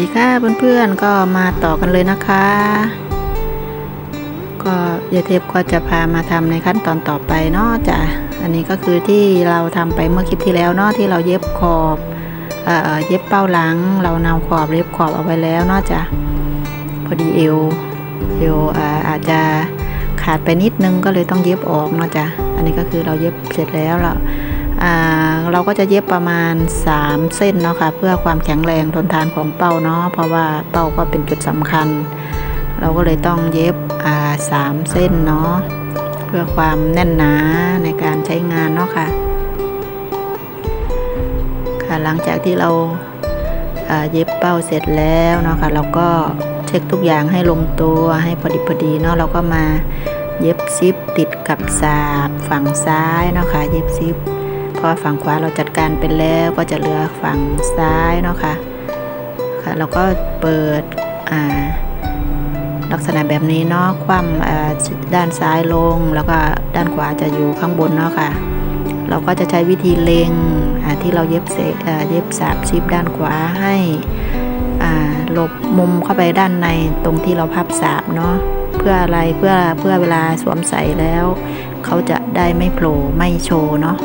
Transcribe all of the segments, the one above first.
สดีค่ะเพื่อนๆก็มาต่อกันเลยนะคะ ก็ยายเทพก็จะพามาทำในขั้นตอนต่อไปเนาะจ้ะอันนี้ก็คือที่เราทำไปเมื่อคลิปที่แล้วเนาะที่เราเย็บขอบเอ่อเย็บเป้าหลัง เรานำขอบเย็บขอบเอาไว้แล้วเนาะจ้ะพอดีเอวเอวอ่าอาจจะขาดไปนิดนึงก็เลยต้องเย็บออกเนาะจ้ะอันนี้ก็คือเราเย็บเสร็จแล้วเรา เราก็จะเย็บประมาณ 3 เส้นเนาะค่ะ เพื่อความแข็งแรงทนทานของเป้าเนาะเพราะว่าเป้าก็เป็นจุดสำคัญ เราก็เลยต้องเย็บสามเส้นเนาะเพื่อความแน่นหนาในการใช้งานเนาะค่ะค่ะหลังจากที่เราาเย็บเป้าเสร็จแล้วเนาะค่ะเราก็เช็คทุกอย่างให้ลงตัวให้พอดีพอดีเนาะเราก็มาเย็บซิปติดกับสาบฝั่งซ้ายเนาะค่ะเย็บซิป พอฝั่งขวาเราจัดการไปแล้วก็จะเหลือฝั่งซ้ายเนาะค่ะค่ะเราก็เปิดลักษณะแบบนี้เนาะคว่ำด้านซ้ายลง แล้วก็ด้านขวาจะอยู่ข้างบนเนาะค่ะ เราก็จะใช้วิธีเล็งที่เราเย็บเสเย็บสาบซิปด้านขวาให้หลบมุมเข้าไปด้านในตรงที่เราพับสาบเนาะเพื่ออะไรเพื่อเพื่อเวลาสวมใส่แล้ว เขาจะได้ไม่โผล่ไม่โชว์เนาะ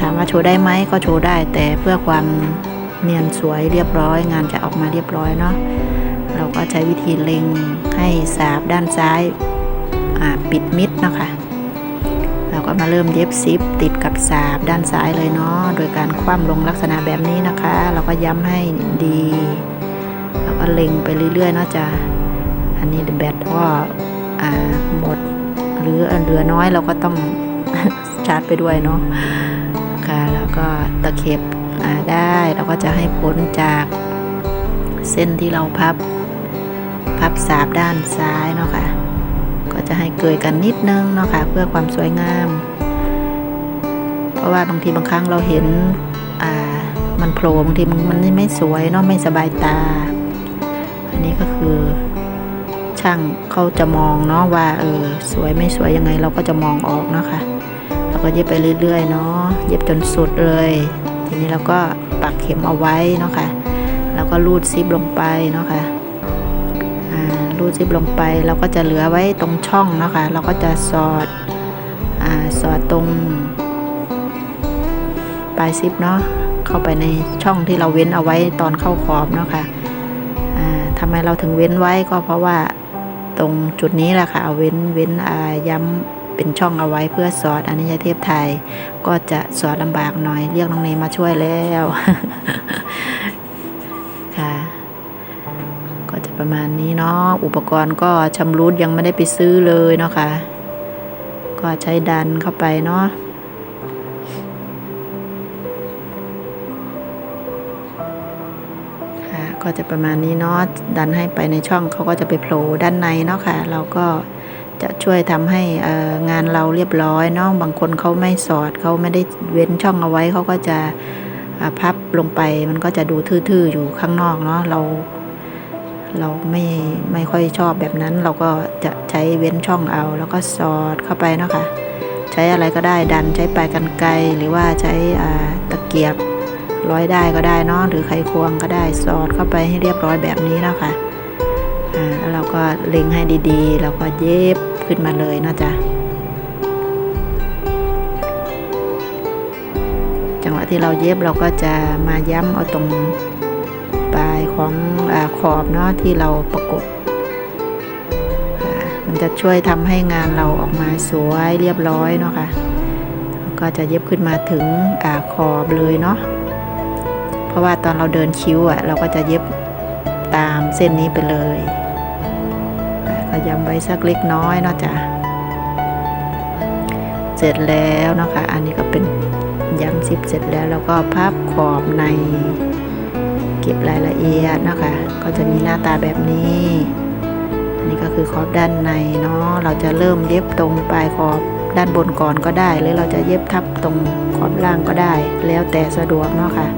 ถามว่าโชว์ได้ไหมก็โชว์ได้ แต่เพื่อความเนียนสวยเรียบร้อย งานจะออกมาเรียบร้อยเนาะเราก็ใช้วิธีเล็งให้สาบด้านซ้ายปิดมิดนะคะเราก็มาเริ่มเย็บซิปติดกับสาบด้านซ้ายเลยเนาะโดยการคว่ำลงลักษณะแบบนี้นะคะ เราก็ย้ำให้ดีแล้วก็เล็งไปเรื่อยๆเนาะจ้ะอันนี้แบตก็หมดหรือเหลือน้อยเราก็ต้องชาร์จไปด้วยเนาะ คะ แล้วก็ตะเข็บได้เราก็จะให้พ้นจากเส้นที่เราพับ พับสาบด้านซ้ายเนาะค่ะก็จะให้เกยกันนิดนึงเนาะค่ะเพื่อความสวยงาม เพราะว่าบางทีบางครั้งเราเห็นมันโผล่บางทีมันไม่สวยเนาะไม่สบายตา อันนี้ก็คือช่างเขาจะมองเนาะว่าเออสวยไม่สวยยังไงเราก็จะมองออกเนาะค่ะ เราก็เย็บไปเรื่อยๆเนาะเย็บจนสุดเลย ทีนี้เราก็ปักเข็มเอาไว้เนาะค่ะแล้วก็รูดซิปลงไปเนาะค่ะรูดซิปลงไปเราก็จะเหลือไว้ตรงช่องเนาะค่ะเราก็จะสอดอสอดตรงปลายซิปเนาะเข้าไปในช่องที่เราเว้นเอาไว้ตอนเข้าขอบเนาะค่ะทำไมเราถึงเว้นไว้ก็เพราะว่าตรงจุดนี้แหละค่ะเว้นเว้นย้ำ เป็นช่องเอาไว้เพื่อสอดอนนี้เทพไทย ก็จะสอดลำบากหน่อย เรียกน้องเนมาช่วยแล้วค่ะ ก็จะประมาณนี้เนาะอุปกรณ์ก็ชำรุดยังไม่ได้ไปซื้อเลยเนาะค่ะ ก็ใช้ดันเข้าไปเนาะค่ะก็จะประมาณนี้เนาะดันให้ไปในช่องเขาก็จะไปโผล่ด้านในเนาะค่ะ เราก็ จะช่วยทำให้งานเราเรียบร้อยเนาะบางคนเขาไม่สอดเขาไม่ได้เว้นช่องเอาไว้เขาก็จะพับลงไปมันก็จะดูทื่อๆอยู่ข้างนอกเนาะเรา เราไม่ไม่ค่อยชอบแบบนั้น เราก็จะใช้เว้นช่องเอา แล้วก็สอดเข้าไปเนาะค่ะใช้อะไรก็ได้ดันใช้ปลายกันไกรหรือว่าใช้ตะเกียบร้อยได้ก็ได้เนาะหรือไขควงก็ได้สอดเข้าไปให้เรียบร้อยแบบนี้แล้วค่ะแล้วเราก็เล็งให้ดีๆ แล้วก็เย็บ ขึ้นมาเลยนะจ๊ะ จังหวะที่เราเย็บเราก็จะมาย้ำเอาตรงปลายของอขอบเนาะที่เราประกบมันจะช่วยทำให้งานเราออกมาสวยเรียบร้อยเนาะค่ะก็จะเย็บขึ้นมาถึงอขอบเลยเนาะ เพราะว่าตอนเราเดินคิ้วอะ เราก็จะเย็บตามเส้นนี้ไปเลย ก็ย้ำไว้สักเล็กน้อยเนาะจ้ะเสร็จแล้วนะคะ อันนี้ก็เป็นย้ำซิปเสร็จแล้วแล้วก็พับขอบใน เก็บรายละเอียดนะคะ ก็จะมีหน้าตาแบบนี้ อันนี้ก็คือขอบด้านในเนาะเราจะเริ่มเย็บตรงปลายขอบด้านบนก่อนก็ได้ หรือเราจะเย็บทับตรงขอบล่างก็ได้ แล้วแต่สะดวกเนาะค่ะ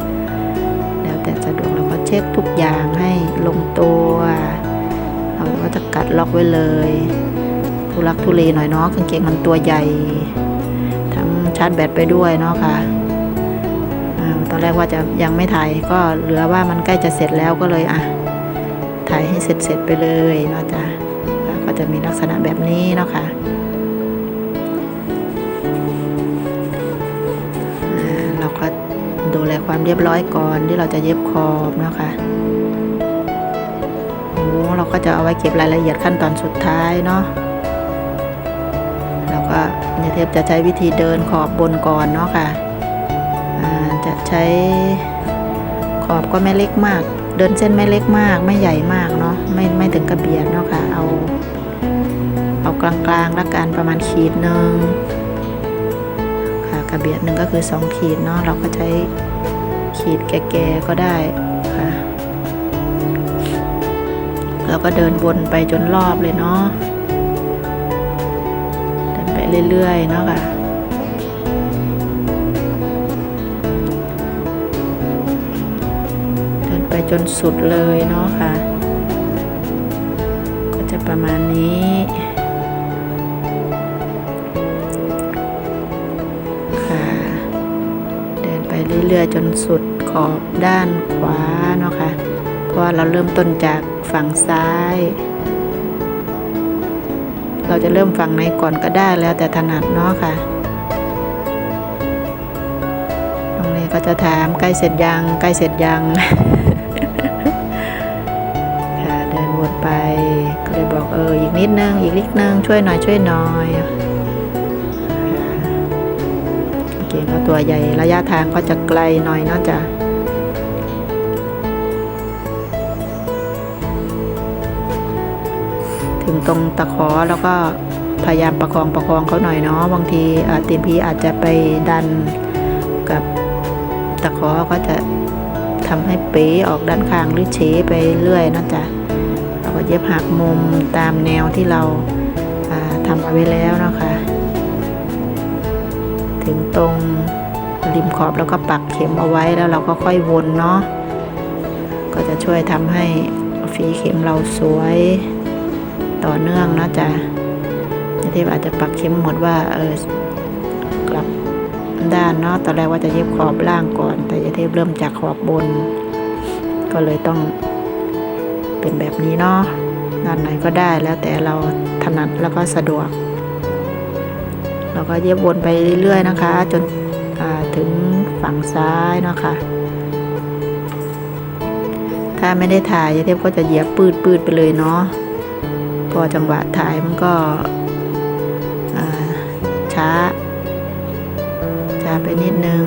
แล้วแต่สะดวกเราก็เช็คทุกอย่างให้ลงตัว ก็จะกัดล็อกไว้เลยทุลักทุเลหน่อยเนาะกางเกงมันตัวใหญ่ ทั้งชาร์จแบตไปด้วยเนาะค่ะตอนแรกว่าจะยังไม่ถ่ายก็เหลือว่ามันใกล้จะเสร็จแล้วก็เลยอะถ่ายให้เสร็จเสร็จๆไปเลยเนาะจ้ะก็จะมีลักษณะแบบนี้เนาะค่ะอ่าเราก็ดูแลความเรียบร้อยก่อนที่เราจะเย็บขอบเนาะค่ะ เราก็จะเอาไว้เก็บรายละเอียดขั้นตอนสุดท้ายเนาะเราก็เนเทพจะใช้วิธีเดินขอบบนก่อนเนาะค่ะอ่าจะใช้ขอบก็ไม่เล็กมาก เดินเส้นไม่เล็กมาก ไม่ใหญ่มากเนาะไม่ไม่ถึงกระเบียดเนาะค่ะเอาเอากลางๆละกันประมาณขีดหนึ่งค่ะกระเบียดหนึ่งก็คือสองขีดเนาะเราก็ใช้ขีดแก่ๆก็ได้ค่ะ แล้วก็เดินวนไปจนรอบเลยเนาะเดินไปเรื่อยๆเนาะค่ะเดินไปจนสุดเลยเนาะค่ะ ก็จะประมาณนี้ค่ะเดินไปเรื่อยๆจนสุดขอบด้านขวาเนาะค่ะ เพราะว่าเราเริ่มต้นจาก ฝั่งซ้าย เราจะเริ่มฝั่งไหนก่อนก็ได้แล้วแต่ถนัดเนาะค่ะ ตรงนี้ก็จะถามใกล้เสร็จยังใกล้เสร็จยังค่ะเดินวนไปก็เลยบอกเอออีกนิดนึงอีกนิดนึงช่วยหน่อยช่วยหน่อยเก่งก็ตัวใหญ่ระยะทางก็จะไกลหน่อยเนาะจ้ะ ถึงตรงตะขอแล้วก็พยายามประคองประคองเขาหน่อยเนาะบางทีอ่าตีนพีอาจจะไปดันกับตะขอก็จะทำให้เป๋ออกด้านข้างหรือเฉไปเรื่อยนะจ๊ะเราก็เย็บหักมุมตามแนวที่เราาทำเอาไว้แล้วนะคะ ถึงตรงริมขอบแล้วก็ปักเข็มเอาไว้แล้วเราก็ค่อยวนเนาะก็จะช่วยทำให้ฝีเข็มเราสวย ต่อเนื่องเนาะจ๊ะที่อาจจะปักเข็มหมดว่าเออกลับด้านเนาะตอนแรกว่าจะเย็บขอบล่างก่อน แต่ยายเทพเริ่มจากขอบบน ก็เลยต้องเป็นแบบนี้เนาะด้านไหนก็ได้แล้วแต่เราถนัดแล้วก็สะดวก เราก็เย็บวนไปเรื่อยๆนะคะ จนถึงฝั่งซ้ายเนาะคะถ้าไม่ได้ถ่ายยายเทพก็จะเหยียบปืดๆไปเลยเนาะ พอจังหวะถ่ายมันก็ช้า ช้าไปนิดนึง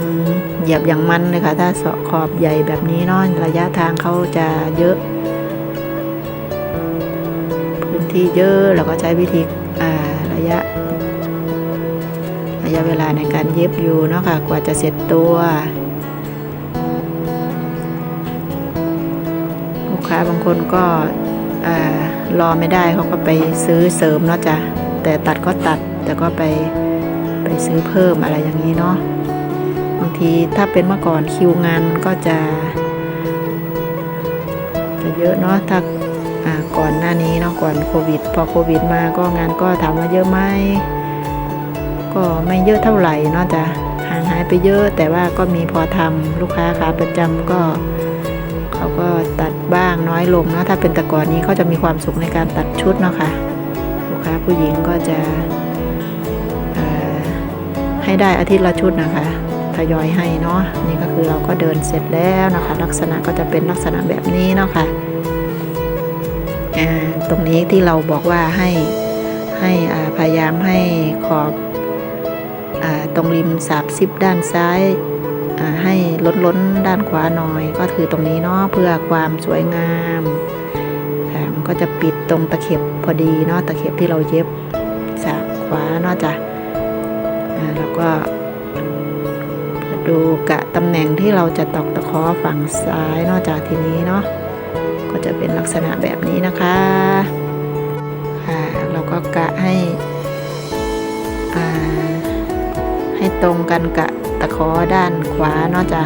เหยียบอย่างมันเลยค่ะ ถ้าเสาะขอบใหญ่แบบนี้เนาะระยะทางเขาจะเยอะ พื้นที่เยอะเราก็ใช้วิธีระยะ ระยะเวลาในการเย็บอยู่เนาะค่ะ กว่าจะเสร็จตัวลูกค้าบางคนก็ รอไม่ได้เขาก็ไปซื้อเสริมเนาะจ้ะแต่ตัดก็ตัดแต่ก็ไปไปซื้อเพิ่มอะไรอย่างนี้เนาะบางทีถ้าเป็นเมื่อก่อนคิวงานมันก็จะ จะเยอะเนาะถ้าก่อนหน้านี้เนาะก่อนโควิด พอโควิดมาก็งานก็ถามว่าเยอะไหมก็ไม่เยอะเท่าไหร่เนาะจ้ะห่างหายไปเยอะแต่ว่าก็มีพอทำลูกค้าขาประจำก็ เขาก็ตัดบ้างน้อยลงเนาะถ้าเป็นต่ก่อนนี้เขาจะมีความสุขในการตัดชุดเนาะค่ะลูกค้าผู้หญิงก็จะให้ได้อาทิตย์ละชุดนะคะทยอยให้เนาะนี่ก็คือเราก็เดินเสร็จแล้วนะคะ ลักษณะก็จะเป็นลักษณะแบบนี้เนาะค่ะอ่าตรงนี้ที่เราบอกว่าให้ให้พยายามให้ขอบอตรงริมสาบซิปด้านซ้าย ให้ล้นล้นด้านขวาหน่อย ก็คือตรงนี้เนาะเพื่อความสวยงามค่ะมันก็จะปิดตรงตะเข็บพอดีเนาะตะเข็บที่เราเย็บสาบขวาเนาะจ้ะอ่าแล้วก็ดูกะตำแหน่งที่เราจะตอกตะขอฝั่งซ้ายเนาะจากทีนี้เนาะก็จะเป็นลักษณะแบบนี้นะคะค่ะเราก็กะให้ให้ตรงกันกะ ตะขอด้านขวาเนาะจ้ะ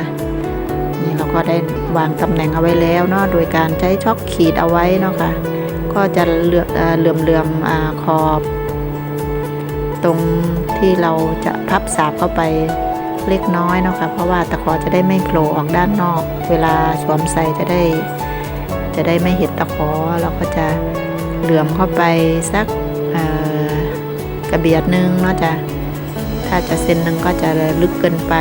นี่เราก็ได้วางตำแหน่งเอาไว้แล้วเนาะโดยการใช้ช็อกขีดเอาไว้เนาะค่ะ ก็จะเหลือเอ่อเหลื่อมเหลื่อมๆอ่าขอบ ตรงที่เราจะพับสาบเข้าไปเล็กน้อยเนาะค่ะเพราะว่าตะขอจะได้ไม่โผล่ออกด้านนอก เวลาสวมใส่จะได้ จะได้ไม่เห็นตะขอเราก็จะเหลื่อมเข้าไปสักกระเบียดนึงเนาะจ้ะ ถ้าจะเซนหนึ่งก็จะลึกเกินไป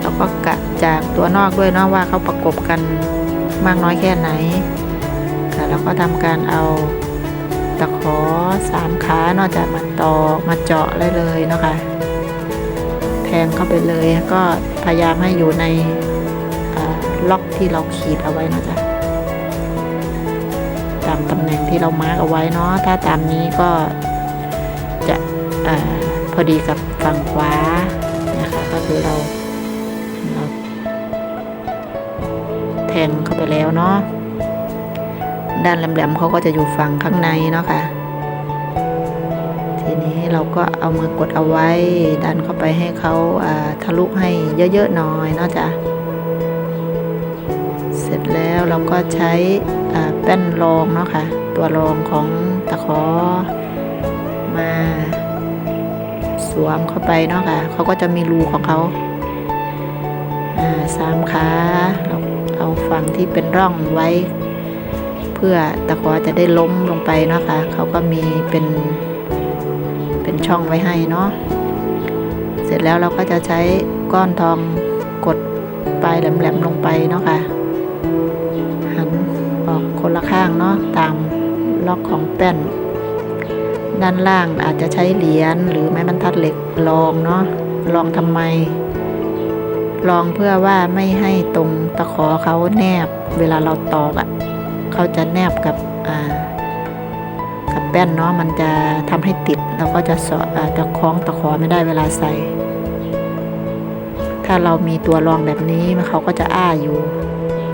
แล้วก็กะจากตัวนอกด้วยเนาะว่าเขาประกบกันมากน้อยแค่ไหนค่ะแล้วก็ทำการเอาตะขอสามขาเนอกจากมาตอกมาเจาะเลยเลยเนาะค่ะแทงเข้าไปเลยก็พยายามให้อยู่ในล็อกที่เราขีดเอาไว้เนาะจ๊ะตามตำแหน่งที่เรามาร์กเอาไว้เนาะถ้าตามนี้ก็จะอา อดีกับฝั่งขวานะคะก็คือเราเราแทงเข้าไปแล้วเนาะด้านแหลมๆเขาก็จะอยู่ฝั่งข้างในเนาะค่ะทีนี้เราก็เอามือกดเอาไว้ดันเข้าไปให้เขาทะลุให้เยอะๆหน่อยเนาะจ้ะเสร็จแล้วเราก็ใช้แป้นรองเนาะค่ะตัวรองของตะขอมา สวมเข้าไปเนาะค่ะเขาก็จะมีรูของเขาอ่าสามขาเราเอาฝั่งที่เป็นร่องไว้ เพื่อตะขอจะได้ล้มลงไปเนาะค่ะเขาก็มีเป็นเป็นช่องไว้ให้เนาะเสร็จแล้วเราก็จะใช้ก้อนทองกดปลายแหลมๆลงไปเนาะคะ่ะหันออกคนละข้างเนาะตามล็อกของแป้น ด้านล่างอาจจะใช้เหรียญหรือไม้บรรทัดเหล็กรองเนาะรองทำไมลองเพื่อว่าไม่ให้ตรงตะขอเขาแนบ เวลาเราตอกอะ่ะเขาจะแนบกับอ่ากับแป้นเนาะมันจะทำให้ติดเราก็จะสออจะคล้องตะขอไม่ได้เวลาใส่ ถ้าเรามีตัวรองแบบนี้เขาก็จะอ้าอยู่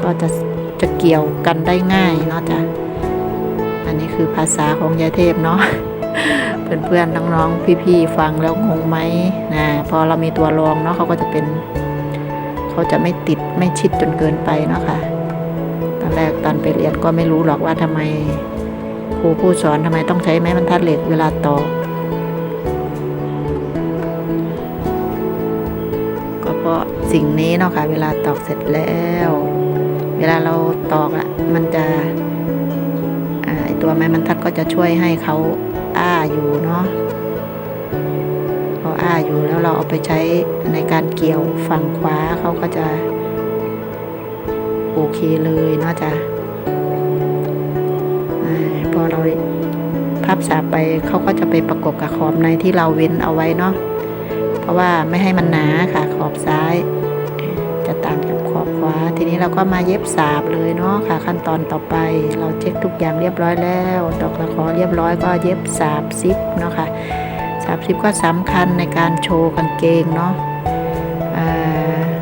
ก็จะจะเกี่ยวกันได้ง่ายเนาะจ้ะอันนี้คือภาษาของยายเทพเนาะ เพื่อนๆน้องๆพี่ๆฟังแล้วงงไหมนะพอเรามีตัวรองเนาะเขาก็จะเป็น เขาจะไม่ติดไม่ชิดจนเกินไปเนาะค่ะตอนแรกตอนไปเรียนก็ไม่รู้หรอกว่าทำไมครูผู้สอนทำไมต้องใช้ไม้บรรทัดเหล็กเวลาตอกก็เพราะสิ่งนี้เนาะค่ะเวลาตอกเสร็จแล้ว เวลาเราตอกอะ่ะมันจะไอตัวไม้บรรทัดก็จะช่วยให้เขา อ้าอยู่เนาะพออ้าอยู่แล้วเราเอาไปใช้ในการเกี่ยวฝั่งขวาเขาก็จะ โอเคเลยเนาะจ้ะพอเราพับสาไปเขาก็จะไปประกบกับขอบในที่เราเว้นเอาไว้เนาะเพราะว่าไม่ให้มันหนาค่ะขอบซ้าย จะต่างกับขอบขวา ทีนี้เราก็มาเย็บสาบเลยเนาะค่ะ ขั้นตอนต่อไป เราเช็คทุกอย่างเรียบร้อยแล้วตอกตะขอเรียบร้อยก็เย็บสาบซิปเนาะค่ะสามสิบก็สำคัญในการโชว์กางเกงเนาะ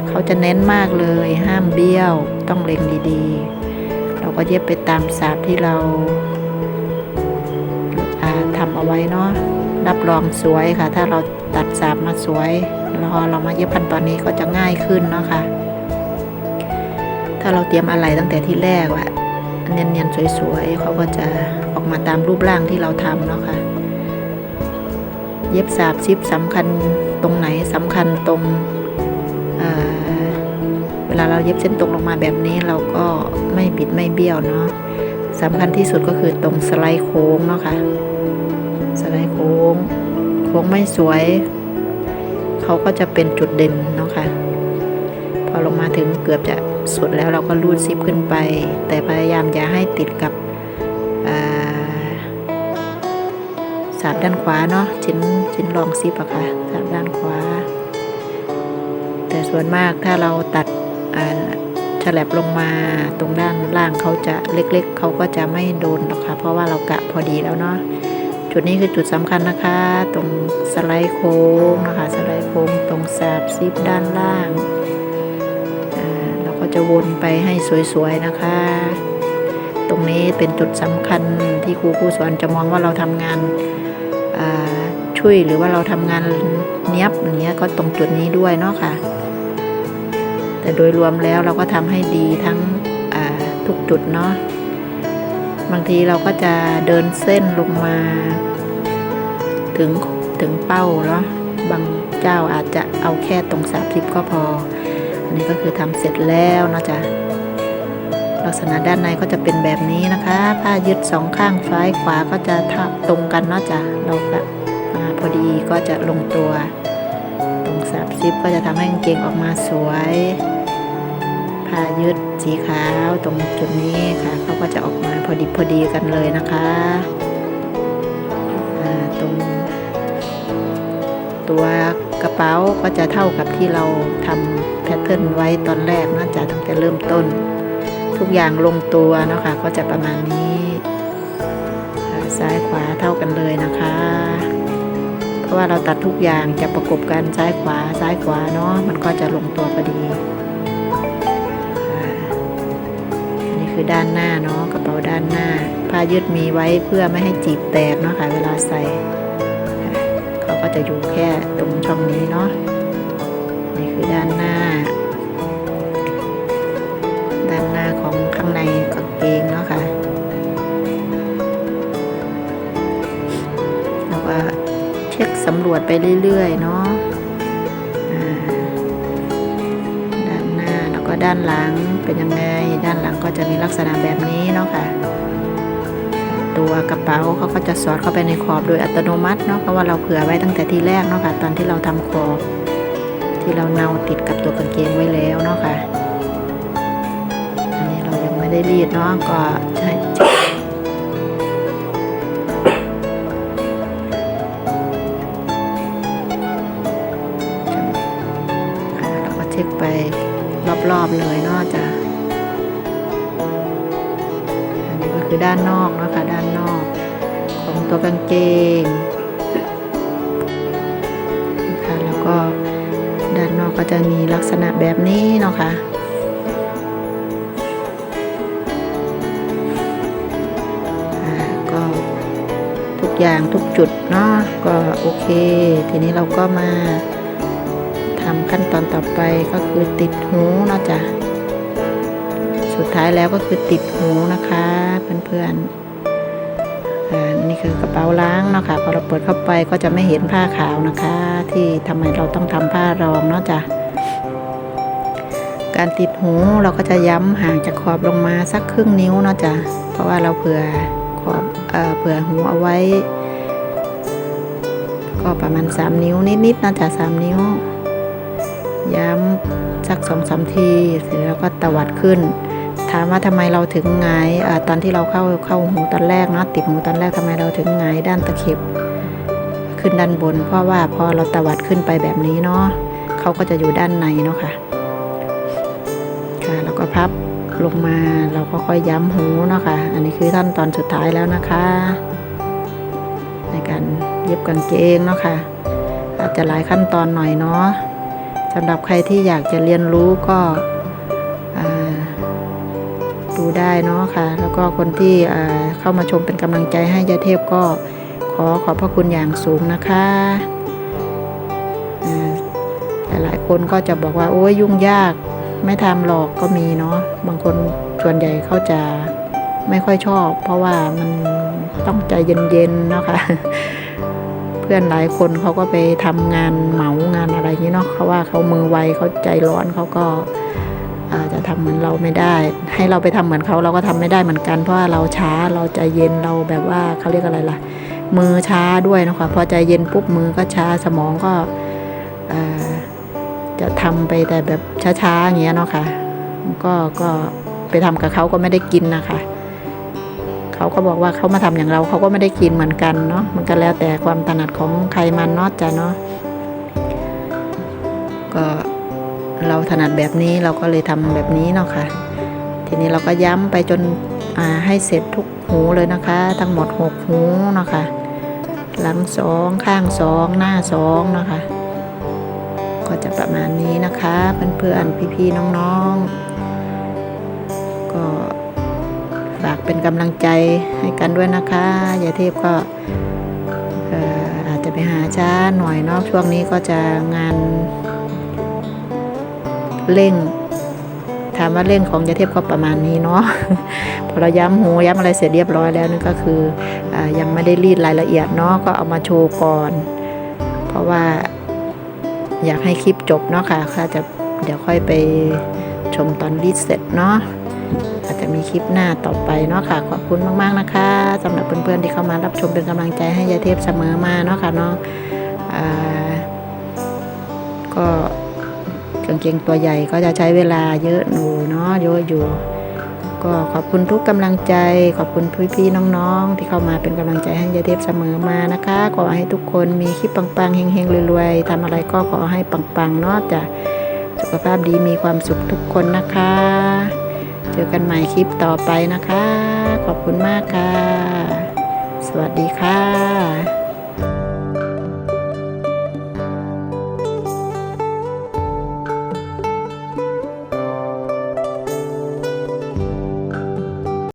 เขาจะเน้นมากเลยห้ามเบี้ยวต้องเล็งดีๆ เราก็เย็บไปตามสาบที่เราาทำเอาไว้เนาะรับรองสวยค่ะ ถ้าเรา ตัดสาบมาสวยแล้วพอเรามาเย็บพันตอนนี้ก็จะง่ายขึ้นเนาะค่ะ ถ้าเราเตรียมอะไรตั้งแต่ที่แรกอะเนียนๆสวยๆเขาก็จะออกมาตามรูปร่างที่เราทำเนาะค่ะ เย็บสาบซิปสำคัญตรงไหนสำคัญตรงเเวลาเราเย็บเส้นตรงลงมาแบบนี้เราก็ไม่บิดไม่เบี้ยวเนาะสำคัญที่สุดก็คือตรงสไลด์โค้งเนาะค่ะสไลด์โค้ง คงไม่สวย เขาก็จะเป็นจุดเด่นเนาะค่ะ พอลงมาถึงเกือบจะสุดแล้วเราก็รูดซิปขึ้นไป แต่พยายามอย่าให้ติดกับสาบด้านขวาเนาะชิ้นชิ้นรองซิปอะค่ะสาบด้านขวา แต่ส่วนมากถ้าเราตัดอ่าฉลับลงมาตรงด้านล่างเขาจะเล็กๆ เขาก็จะไม่โดนหรอกค่ะ เพราะว่าเรากะพอดีแล้วเนาะ จุดนี้คือจุดสำคัญนะคะ ตรงสไลด์โค้งนะคะสไลด์โค้งตรงสาบซิปด้านล่างเราก็จะวนไปให้สวยๆนะคะ ตรงนี้เป็นจุดสำคัญที่ครูผู้สอนจะมองว่าเราทำงานช่วยหรือว่าเราทำงานเนี้ยบอย่างเงี้ยก็ตรงจุดนี้ด้วยเนาะค่ะ แต่โดยรวมแล้วเราก็ทำให้ดีทั้งทุกจุดเนาะ บางทีเราก็จะเดินเส้นลงมา ถึงถึงเป้าเนาะบางเจ้าอาจจะเอาแค่ตรงสามสิบก็พอ อันนี้ก็คือทำเสร็จแล้วเนาะจ๊ะลักษณะด้านในก็จะเป็นแบบนี้นะคะ ผ้ายึดสองข้างซ้ายขวาก็จะทับตรงกันเนาะจ๊ะเราก็อ่าพอดีก็จะลงตัว ตรงสามซิปก็จะทำให้กางเกงออกมาสวย ผ้ายึดสีขาวตรงจุดนี้ค่ะเขาก็จะออกมาพอดีพอดีกันเลยนะคะตรง ตัวกระเป๋าก็จะเท่ากับที่เราทำแพทเทิร์นไว้ตอนแรกนะจากตั้งแต่เริ่มต้น ทุกอย่างลงตัวนะคะก็จะประมาณนี้ซ้ายขวาเท่ากันเลยนะคะ เพราะว่าเราตัดทุกอย่างจะประกบกันซ้ายขวาซ้ายขวาเนาะมันก็จะลงตัวพอดีือด้านหน้าเนาะกระเป๋าด้านหน้าผ้ายืดมีไว้เพื่อไม่ให้จีบแตกเนาะค่ะเวลาใส่เขาก็จะอยู่แค่ตรงช่องนี้เนาะนี่คือด้านหน้า ด้านหน้าของข้างในกางเกงเนาะค่ะแล้วก็เช็คสำรวจไปเรื่อยๆเนาะ ก็ด้านหลังเป็นยังไง ด้านหลังก็จะมีลักษณะแบบนี้เนาะค่ะ ตัวกระเป๋าเขาก็จะสอดเข้าไปในขอบโดยอัตโนมัติเนาะเพราะว่าเราเผื่อไว้ตั้งแต่ทีแรกเนาะค่ะ ตอนที่เราทำขอบ ที่เราเนาติดกับตัวกางเกงไว้แล้วเนาะค่ะ อันนี้เรายังไม่ได้รีดเนาะก็ เลยเนาะจ้ะอันนี้ก็คือด้านนอกนะคะด้านนอกของตัวกางเกงนะคะแล้วก็ด้านนอกก็จะมีลักษณะแบบนี้เนาะคะ่ะอ่าก็ทุกอย่างทุกจุดเนาะก็โอเค ทีนี้เราก็มา ขั้นตอนต่อไปก็คือติดหูเนาะจ้ะสุดท้ายแล้วก็คือติดหูนะคะเพื่อนๆอ่านี่คือกระเป๋าล้างเนาะค่ะพอเราเปิดเข้าไปก็จะไม่เห็นผ้าขาวนะคะ ที่ทำไมเราต้องทำผ้ารองเนาะจ้ะการติดหูเราก็จะย้ำห่างจากขอบลงมาสักครึ่งนิ้วเนาะจ้ะเพราะว่าเราเผื่อขอบเอ่อเผื่อหูเอาไว้ ก็ประมาณ 3 นิ้วนิดๆเนาะจ้ะ3นิ้ว ย้ำสักสองสามที เสร็จแล้วก็ตวัดขึ้น ถามว่าทำไมเราถึงหงอตอนที่เราเข้าเข้าหูตอนแรกเนาะติดหูตอนแรกทำไมเราถึงหงด้านตะเข็บขึ้นด้านบน เพราะว่าพอเราตวัดขึ้นไปแบบนี้เนาะเขาก็จะอยู่ด้านในเนาะค่ะค่ะแล้วก็พับลงมาเราก็ค่อยย้ำหูเนาะค่ะ อันนี้คือขั้นตอนสุดท้ายแล้วนะคะ ในการเย็บกางเกงเนาะค่ะอาจจะหลายขั้นตอนหน่อยเนาะ สำหรับใครที่อยากจะเรียนรู้ก็ดูได้เนาะค่ะ แล้วก็คนที่เข้ามาชมเป็นกำลังใจให้ยาเทพก็ขอขอบพระคุณอย่างสูงนะคะอ่าแต่หลายคนก็จะบอกว่าโอ้ยยุ่งยากไม่ทำหรอกก็มีเนาะบางคนส่วนใหญ่เขาจะไม่ค่อยชอบ เพราะว่ามันต้องใจเย็นๆเนาะค่ะ เพื่อนหลายคนเขาก็ไปทำงานเหมางานอะไรนี้เนาะเขาว่าเขามือไวเขาใจร้อนเขาก็อาจจะทำเหมือนเราไม่ได้ ให้เราไปทำเหมือนเขาเราก็ทำไม่ได้เหมือนกัน เพราะว่าเราช้าเราใจเย็นเราแบบว่าเขาเรียกอะไรล่ะ มือช้าด้วยนะคะพอใจเย็นปุ๊บมือก็ช้าสมองก็จะทำไปแต่แบบช้าๆอย่างเงี้ยเนาะค่ะก็ก็ไปทำกับเขาก็ไม่ได้กินนะคะ เขาก็บอกว่าเขามาทำอย่างเราเขาก็ไม่ได้กินเหมือนกันเนาะมันก็แล้วแต่ความถนัดของใครมันเนาะจ้ะเนาะก็เราถนัดแบบนี้เราก็เลยทำแบบนี้เนาะค่ะ ทีนี้เราก็ย้ำไปจนให้เสร็จทุกหูเลยนะคะ ทั้งหมดหกหูเนาะค่ะหลังสองข้างสองหน้าสองนะคะ ก็จะประมาณนี้นะคะเพื่อนๆพี่ๆน้องๆ ก็ ฝากเป็นกำลังใจให้กันด้วยนะคะยายเทพก็อออาจจะไปหาช้าหน่อยเนาะช่วงนี้ก็จะงานเร่ง ถามว่าเร่งของยายเทพก็ประมาณนี้เนาะพอเราย้ำหูย้ำอะไรเสร็จเรียบร้อยแล้วนั่นก็คืออยังไม่ได้รีดรายละเอียดเนาะก็เอามาโชว์ก่อน เพราะว่าอยากให้คลิปจบเนาะค่ะค่ะจะเดี๋ยวค่อยไปชมตอนรีดเสร็จเนาะ อาจจะมีคลิปหน้าต่อไปเนาะค่ะ ขอบคุณมากๆนะคะสำหรับเพื่อนๆที่เข้ามารับชมเป็นกำลังใจให้ยายเทพเสมอมาเนาะค่ะเนาะอ่าก็กางเกงตัวใหญ่ก็จะใช้เวลาเยอะหนูเนาะเยอะอยู่ก็ขอบคุณทุกกำลังใจ ขอบคุณพี่ๆน้องๆ ที่เข้ามาเป็นกำลังใจให้ยายเทพเสมอมานะคะขอให้ทุกคนมีคลิปปังๆเฮงๆรวยๆทำอะไรก็ขอให้ปังๆเนาะจะสุขภาพดีมีความสุขทุกคนนะคะ เจอกันใหม่คลิปต่อไปนะคะ ขอบคุณมากค่ะ สวัสดีค่ะ